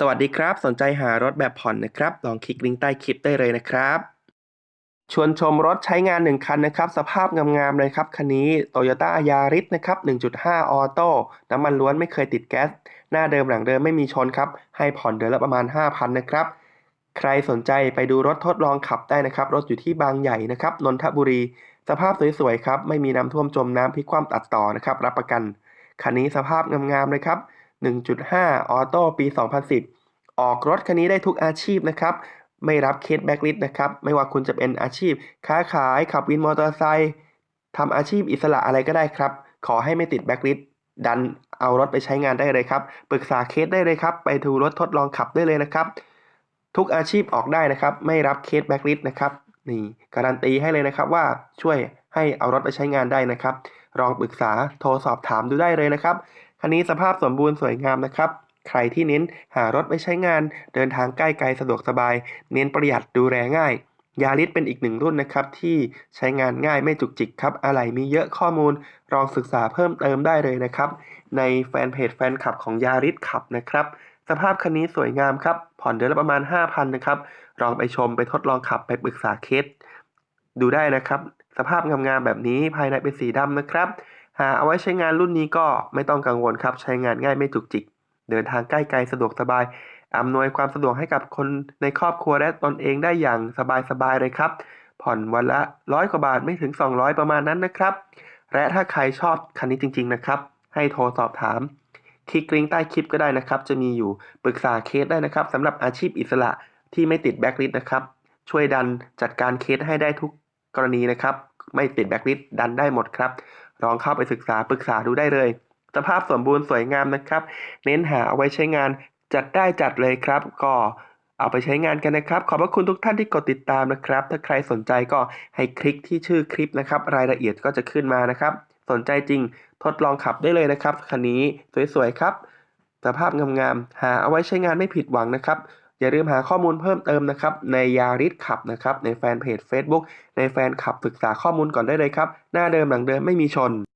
สวัสดีครับ สนใจหารถแบบผ่อนนะครับ ลองคลิกลิงก์ใต้คลิปได้เลยนะครับ ชวนชมรถใช้งาน 1 คันนะครับ สภาพงามๆเลยครับ คันนี้ Toyota Yaris นะครับ 1.5 ออโต้น้ำมันล้วนไม่เคยติดแก๊ส หน้าเดิมหลังเดิมไม่มีชนครับ ให้ผ่อนเดือนละประมาณ 5,000 นะครับ ใครสนใจไปดูรถทดลองขับได้นะครับ รถอยู่ที่บางใหญ่นะครับ นนทบุรี สภาพสวยๆครับ ไม่มีน้ำท่วมจมน้ำพลิกคว่ำตัดต่อนะครับ รับประกัน คันนี้สภาพงามๆเลยครับ 1.5 ออโต้ปี 2010 ออกรถคันนี้ได้ทุกอาชีพนะครับ ไม่รับเคสแบ็กลิสนะครับ ไม่ว่าคุณจะเป็นอาชีพ ค้าขาย ขับวินมอเตอร์ไซค์ทำอาชีพอิสระอะไรก็ได้ครับ ขอให้ไม่ติดแบ็กลิสดันเอารถไปใช้งานได้เลยครับ ปรึกษาเคสได้เลยครับ ไปดูรถทดลองขับได้เลยนะครับ ทุกอาชีพออกได้นะครับ ไม่รับเคสแบ็กลิสนะครับ นี่การันตีให้เลยนะครับว่าช่วยให้เอารถไปใช้งานได้นะครับลองปรึกษาโทรสอบถามดูได้เลยนะครับ คันนี้สภาพสมบูรณ์สวยงามนะครับ ใครที่เน้นหารถไปใช้งาน เดินทางใกล้ไกลสะดวกสบาย เน้นประหยัดดูแลง่ายยาริสเป็นอีกหนึ่งรุ่นนะครับ ที่ใช้งานง่ายไม่จุกจิกครับอะไรมีเยอะข้อมูลลองศึกษาเพิ่มเติมได้เลยนะครับ ในแฟนเพจแฟนคลับของยาริสขับนะครับ สภาพคันนี้สวยงามครับ ผ่อนเดือนละประมาณ 5,000นะครับลองไปชมไปทดลองขับไปปรึกษาเคสดูได้นะครับ สภาพงามๆแบบนี้ภายในเป็นสีดำนะครับ หาเอาไว้ใช้งานรุ่นนี้ก็ไม่ต้องกังวลครับ ใช้งานง่ายไม่จุกจิก เดินทางใกล้ไกลสะดวกสบาย อำนวยความสะดวกให้กับคนในครอบครัวและตนเองได้อย่างสบายๆเลยครับ ผ่อนวันละร้อยกว่าบาทไม่ถึง 200 ประมาณนั้นนะครับ และถ้าใครชอบคันนี้จริง ๆ นะครับ ให้โทรสอบถาม คลิกลิงก์ใต้คลิปก็ได้นะครับ จะมีอยู่ปรึกษาเคสได้นะครับสำหรับอาชีพอิสระที่ไม่ติดแบ็กลิสนะครับ ช่วยดันจัดการเคสให้ได้ทุกกรณีนะครับ ไม่ติดแบ็กลิสดันได้หมดครับ ลองเข้าไปศึกษาปรึกษาดูได้เลย สภาพสมบูรณ์สวยงามนะครับ เน้นหาเอาไว้ใช้งานจัดได้จัดเลยครับ ก็เอาไปใช้งานกันนะครับ ขอบพระคุณทุกท่านที่กดติดตามนะครับ ถ้าใครสนใจก็ให้คลิกที่ชื่อคลิปนะครับ รายละเอียดก็จะขึ้นมานะครับ สนใจจริงทดลองขับได้เลยนะครับคันนี้สวยๆครับ สภาพงามๆหาเอาไว้ใช้งานไม่ผิดหวังนะครับ อย่าลืมหาข้อมูลเพิ่มเติมนะครับ ในยาริสขับนะครับ ในแฟนเพจ Facebook ในแฟนขับศึกษาข้อมูลก่อนได้เลยครับ หน้าเดิมหลังเดิมไม่มีชน